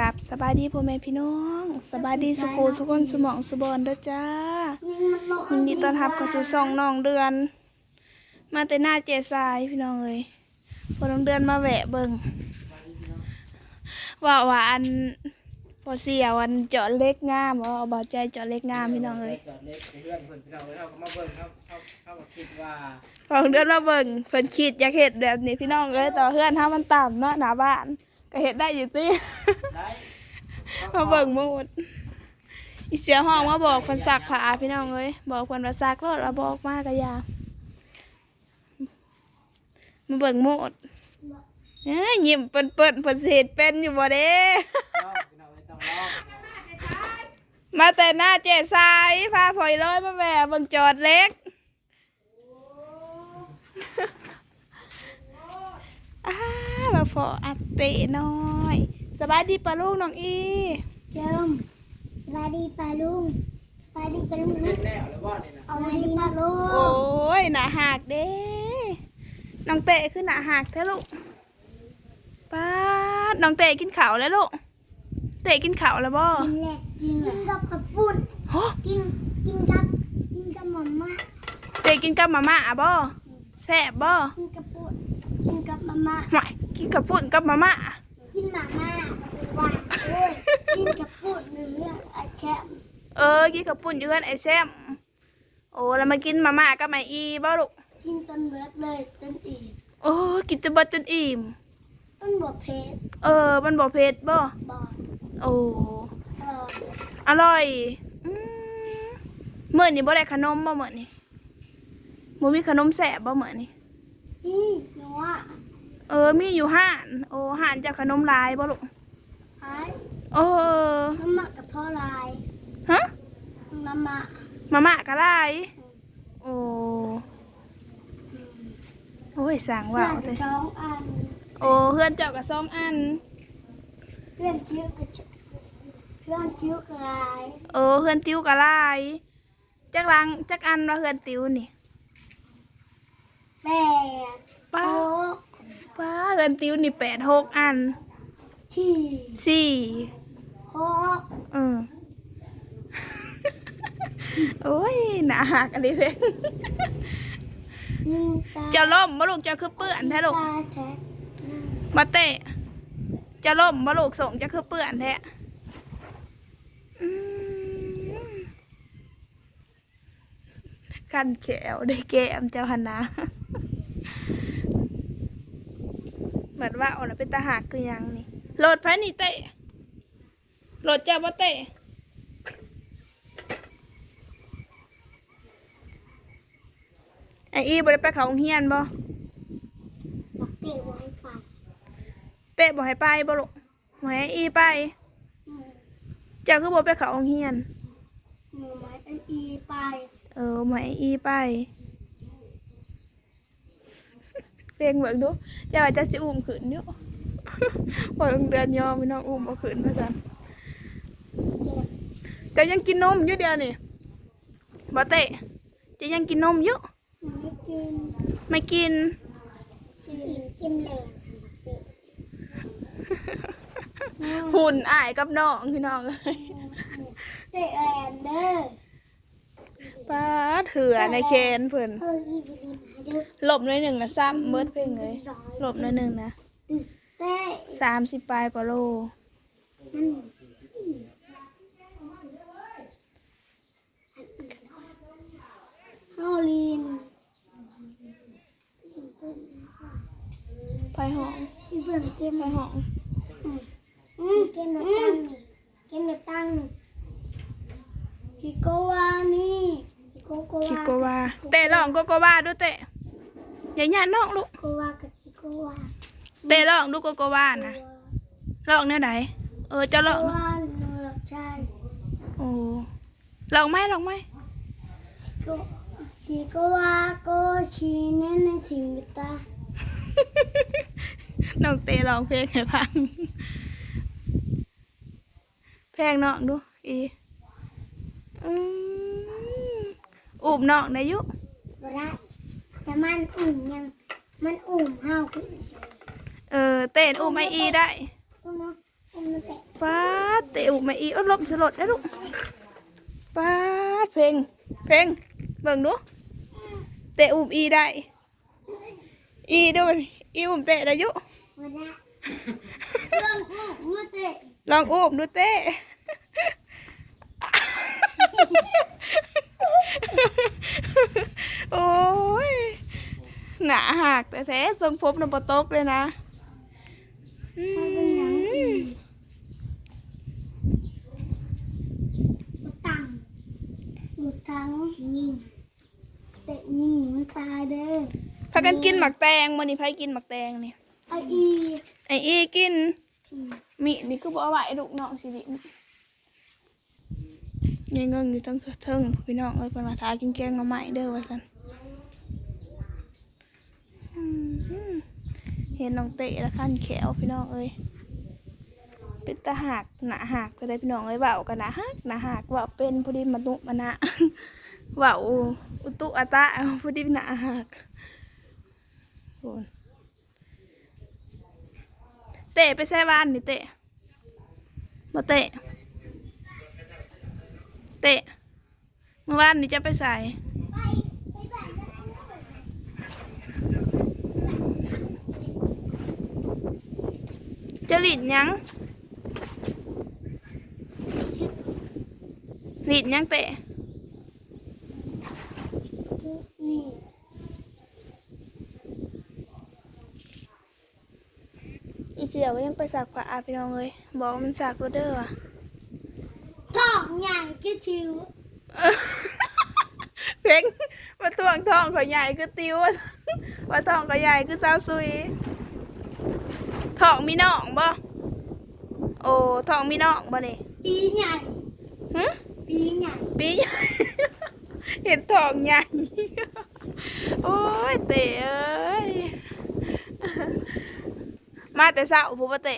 กับสบายดีพ่อแม่พี่น้องสบายดีสุขูสุคนสมองสุบอนเด้อจ้าวันนี้ต้อนรับเข้าสู่ช่องน้องเดือน มาแต่หน้าเจสายพี่น้องเอ้ยพอน้องเดือนมาแวะเบิ่งว่าว่าอันพอเสียวันเจาะเล็กงามบ่เบาใจเจาะเล็กงามพี่น้องเอ้ยจอดเล็กไปเพื่อนเพื่อนพี่น้องเขาก็มาเบิ่งเขาเขาเขาก็คิดว่าพอน้องเดือนมาเบิ่งเพิ่นคิดอยากเฮ็ดแบบนี้พี่น้องเอ้ยแต่ว่าเฮือนเฮามันต่ำเนาะหน้าบ้าน ก็เฮ็ดได้อยู่ติได้มาเบิ่งหมดอีเสียห้องมาบอกคนสักผ้าพี่น้องเอ้ยบอกคนว่าสักรถว่าบอกมากกะยามาเบิ่งหมดเอ้ยยิ้มเปิ้นเปิ้นเพิ่นสิเฮ็ดเป็นอยู่บ่เด้ลองพี่น้องไม่ต้องลองมาแต่หน้าเจ๊ทรายพาพลอยลอยมาแหวะเบิ่งจอดเล็กอ้ามาพออัด เตะน้อยสบายดีปะลูกน้องอีเจิมสวัสดีป้าลุงสวัสดีป้าลุงเล่นแล้วหรือว่านี่นะเอามาดีป้าลุโอ้งยหนาหักเด้น้องเตะคือหนาหักแท้ลูกป้าดน้องเตะกินข้าวแล้วลูกเตะกินข้าวแล้วบ่กินแหละกินกับข้าวปุ้นโหกินกินกับกินกับหม่อม่าเตะกินกับมาม่าบ่แซ่บบ่กินกับปุ้น กินกับมาม่าหม่กินกับปุ่นกับมาม่ากินหมาม่าหวานโอ้ยกินกับปุ้นเนื้ออาแชมเออกินกับปุ่นอยู่เพื่อนไอแซมโอ้แล้วมากินมาม่ากับไมอีบ่ลูกกินต้นเบิดเลยต้นอีกโอ้ยกินจนเบิดจนอิ่มต้นบวเพชรเออ มันบ่เผ็ดบ่บอดโอ้อร่อยอร่อยอืมมื้อนี้บ่ได้ขนมบ่มื้อนี้บ่มีขนมแซ่บบ่มื้อนี้ นี่หนูอะเออ มีอยู่ห้าน โอ้ห้านจากขนมลายบ่ลูกไอ้เออน้ำหมักกับพ่อลายฮะน้ำหมักมาม่ากะลายโอ้โอ้ยสั่งว่าวเพื่เถอนอะสองอัน โอ้เพื่อนเจ้ากับซ้อมอัน เพื่อนชิ้วกับเพื่อนชิ้วกับลาย เออเพื่อนติ้วกะลายจักลังจักอันว่าเพื่อนติ้วนี่ แปดป้าโต๊ะป้าเพื่อนติ้วนี่แปดหกอันที่สี่หกเออโอ้ยหนาหักอันนี้เลยหนึ่งตาเจะล่มบ่ลูกเจะคือเปื้อนแท้ลูกตาแท้มาเตะเจะล่มบ่ลูกส่งเจะคือเปื้อนแท้อืมกันแขวได้แก้มเจ้าหันนะ เหมือนว่าเอาน่ะเป็นตาหักคือหยังนี่โหลดไผนี่เตะโหลดเจ้าบ่เตะไออีบ่ได้ไปเขาโรงเรียนบ่บักเตะไว้ไปเตะบ่ให้ไปบ่ลูกบ่ให้อีไปอืมเจ้าคือบ่ไปเขาโรงเรียนหนูไม้ไออีไป เออบ่ให้อีไป เพลงเบิ่งดูเจ้าว่าจะสิอุ้มขึ้นอยู่บ่โรงเรียนยอมพี่น้องอุ้มบ่ขึ้นว่าซั่นจ้ายังกินนมอยู่เดียวนี่บ่เตะจะยังกินนมอยู่ไม่กินไม่กินกินเหลวหุ่นอ้ายกับน้องพี่น้องเอ้ยเตะแอนเดอร์ ป้าเถื่อในเคนเพิ่นเอออีกคนหาเด้อหลบหน่อยหนึ่งนะซ้ำเบิดเพลงเลยหลบหน่อยหนึ่งนะเตะสามสิบปลายกว่าโลมันฮอลลีนไปห้องเบิ่งเกมไปห้องอืมเกมรถตั้งนี่เกมรถตั้งนี่ชิโกวานี่ ชิโกโกวาชิโกวาเตะลองโกโกวาดูเตะอย่าหยาดน้องลูกโกวากับชิโกวาเตะลองดูโกโกวานะลองเนี่ยไหนเออจะลโกองวาโนหลักชายโอ้ลองไหมลองไหมโกชิโกวาโกชิเนนในสิงตาน้องเตะลองเพลงให้ฟังเพลงน้องดูอีอืม อูบน้องได้อยุบ่ได้แต่มันอุ่มยัง มันอุ่มห้าวขึ้นเฉยเออเต้นอูบไออีได้อุ้มเนาะอุ้มมันแตะป้ามมาอีอ้นลมสลดได้ลูกป้าดเพลงเพลงเบิ่งดูเตะอุ้มอีได้ อีดูอีอุ้มเตะได้อยุวันนี้เรื่องอู้อู้เตะลองอุ้มดูเตะ โอ้ยหนาหักแต่แท้ทรงพบนปตกเลยนะอืมตังหมุดทั้งสิยิงเตะยิงมันตายเด้อพากันกินหมักแตงมันนี่พากินหมักแตงนี่ไออีไออีกินอืมมีนี่คือบอกว่าไอ้ลูกน้องสิริ ยังเงิงอยู่ทั้งเทิงพี่น้องเอ้ยเป็นมาทากินแกงหน่อไม้เด้อว่าสันอืมเห็นน้องเตะแล้วขั้นแขวพี่น้องเอ้ยเป็นตาหักหนาหักจะได้พี่น้องเอ้ยเบากันหนาหักหนาหักเบาเป็นพอดีมาตุมานะเบาอุตุอาตะพอดีหนาหักโอนเตะไปแซ่บ้านนี่เตะมาเตะ เตะเมื่อวานนี่จะไปใส่จะหลีดยังหลีดยังเตะอีเสียวก็ยังไปสักผ้าพี่น้องเลยบอกมันสักรถเด้อว่ะท้องใหญ่ ก็ชิวเพ่งมาทวงทองเขาใหญ่คือติวว่าว่าทองเขาใหญ่คือสาวซุยทองมีน้องบ่โอ้ทองมีน้องบ่นี่ปีใหญ่ฮะปีใหญ่ปีใหญ่เห็นทองใหญ่โอ้ยเตะเอ้ยมาแต่เช้าผู้บ่เตะ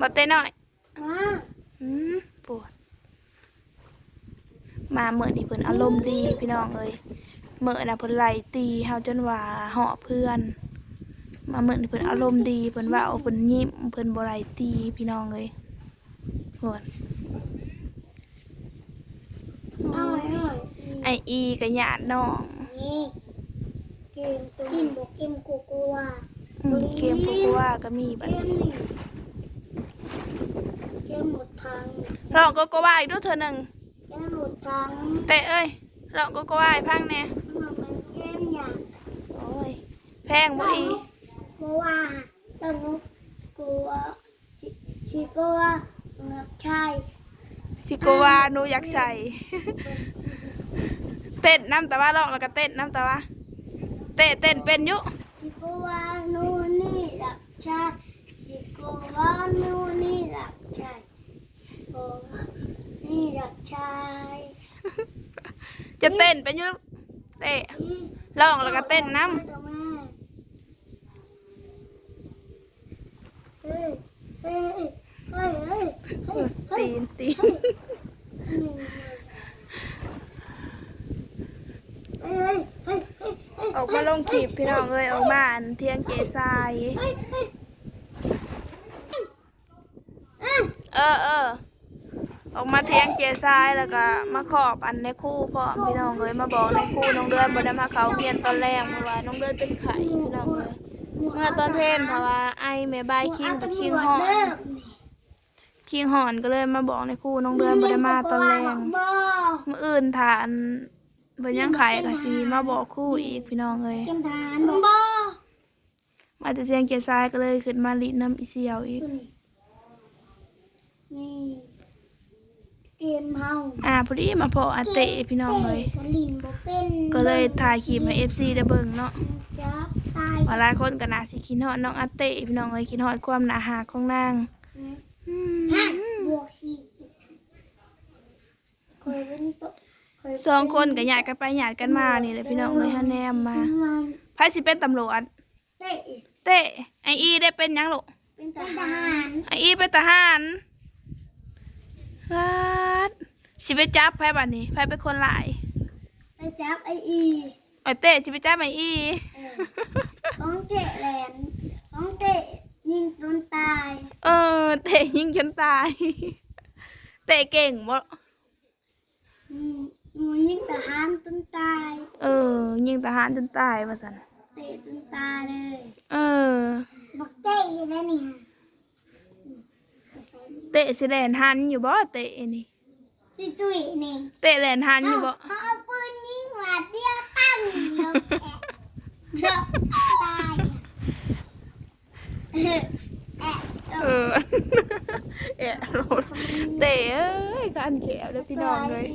บ่เตะหน่อยมาอืมปวด มาเมื่อนี่เพิ่นอารมณ์ดีพี่น้องเอ้ยเมื่อน่ะเพิ่นไล่ตีเฮาจนว่าเหาะเพื่อน มาเมื่อนี่เพิ่นอารมณ์ดีเพิ่นเว้าเพิ่นยิ้มเพิ่นบ่ไล่ตีพี่น้องเอ้ยโหดเอาไว้หน่อยไออีกับญาติน้องนี่เกมตัวนี้บอกเกมโกโก้ว่าอืมเกมพวกว่าก็มีบัดเกมนี่เกมหมดทางลองก็ก็ว่าอีกด้วยเธอหนึ่งเกม หมดทางเตะเอ้ยลองก็ก็ว่าให้พังแน่มันเป็นเกมอย่างโอ้ยแพงบ่อีเพราะว่าต้องกลัวชิโก้ว่าเงือกชายสิโกว่าหนูอยากใส่เต้นน้ำแต่ว่าลองแล้วก็เต้นน้ำแต่ว่าเตะเต้นเป็นอยุชิโก้ว่านูนนี่หลักชายชิโก้ว่านูนนี่หลักชายชิโก้ว่า นี่หลักชายจะเต้นเป็นอยุเตะลองแล้วก็เต้นน้เฮ้ยเฮ้ยเฮ้ยเฮ้ยเฮ้ยำเฮ้ตียนตีนเฮ้ยเฮ้ยเฮ้ยเฮ้ยออกมาลงคลิปพี่น้องเอ้ยออกมาอันเที่ยงเจทรายเฮ้ยเฮ้ยเออเออ ออกมาเที่ยงเจทรายแล้วก็มาขอบอันในคู่พ่อมพี่น้องเอ้ยมาบอกในคู่น้องเดือนบ่ได้มาเขาเรียนตอนแรกเพราะว่าน้องเดือนเป็นไข่พี่น้องเอ้ยเมื่อตอนเทนเพราะว่าไอแม่บายคิงกับคิงหอนคิงหอนก็เลยมาบอกในครู่น้องเดือนบ่ได้มาตอนแรกบ่เมื่ออื่นทานเพิ่นยังขายกับซีมาบอกครู่อีกพี่น้องเลยเกมทานบ่มาแต่เทียงเกียร์ซ้ายก็เลยขึ้นมาลิน้ำอีเซียวอีกนี่ เกมเฮาอ่าพอดีมาพออาเตะพี่น้องเลยกลินบ่เป็นก็เลยถ่ายคลิปให้ FC ได้เบิ่งเนาะจับตายว่าหลายคนก็น่าสิคิดฮอดน้องอาเตะพี่น้องเลยคิดฮอดความหนาหาของนางอืมฮะบวกสี่เคยเป็นตัวเคยสองคนก็ญาติกันไปญาติกันมานี่แหละพี่น้องเลยเฮาแนมมาไพ่สิเป็นตำรวจเตะเต้ไออีได้เป็นหยังลูกเป็นทหารไออีเป็นทหาร รัดสิไปจับไพ่บัดนี้ไพ่เป็นคนหลายไปจับไออีไอเต้สิไปจับไออีเออของเตะแหลนของเตะยิงจนตาย เอออเตะยิงจนตาย เตะเก่งบ่อืมหนูยิงทหารจนตาย เออ ยิงทหารจนตายว่าซั่นเตะจนตายเลย เออบักเตะอยู่แล้วนี่ฮะ เตะสิแลนหันอยู่บ่เตะนี่ตุ้ยตุ้ยนี่เตะแลนหันอยู่บ่เขาเอาปืนยิงหัวเดียวตั้งแล้วแอะตายแอะแอะเออเอะโลดเตะเอ้ยกันแก้วเด้อพี่น้องเลย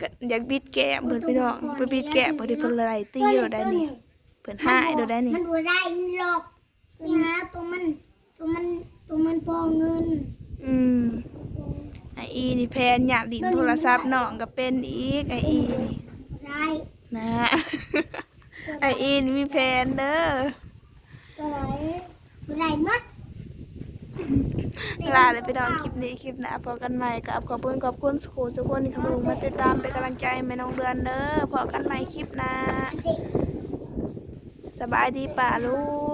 ก็อยากบิดแก้มเพิ่นพี่น้องไปบิดแก้มบ่ได้เพิ่นไล่ตีอยู่ได้นี่เพิ่นหายเด้อได้นี่มันบ่ได้หรอกไปหาตัวมันตัวมันตัวมันพอเงิน อืมไออีนี่แพนอยากดินโทรศัพท์น้องก็เป็นอีกไออีนี่ได้นะไออีนี่มีแพนเด้อไหนบ่ได้หมดลาเลยไปดองคลิปนี้คลิปหน้าพอกันใหม่กับขอบคุณขอบคุณสุขทุกคนที่เข้ามาดูมาติดตามเป็นกำลังใจให้แม่น้องเดือนเด้อพอกันใหม่คลิปหน้าสบายดีป่าลุง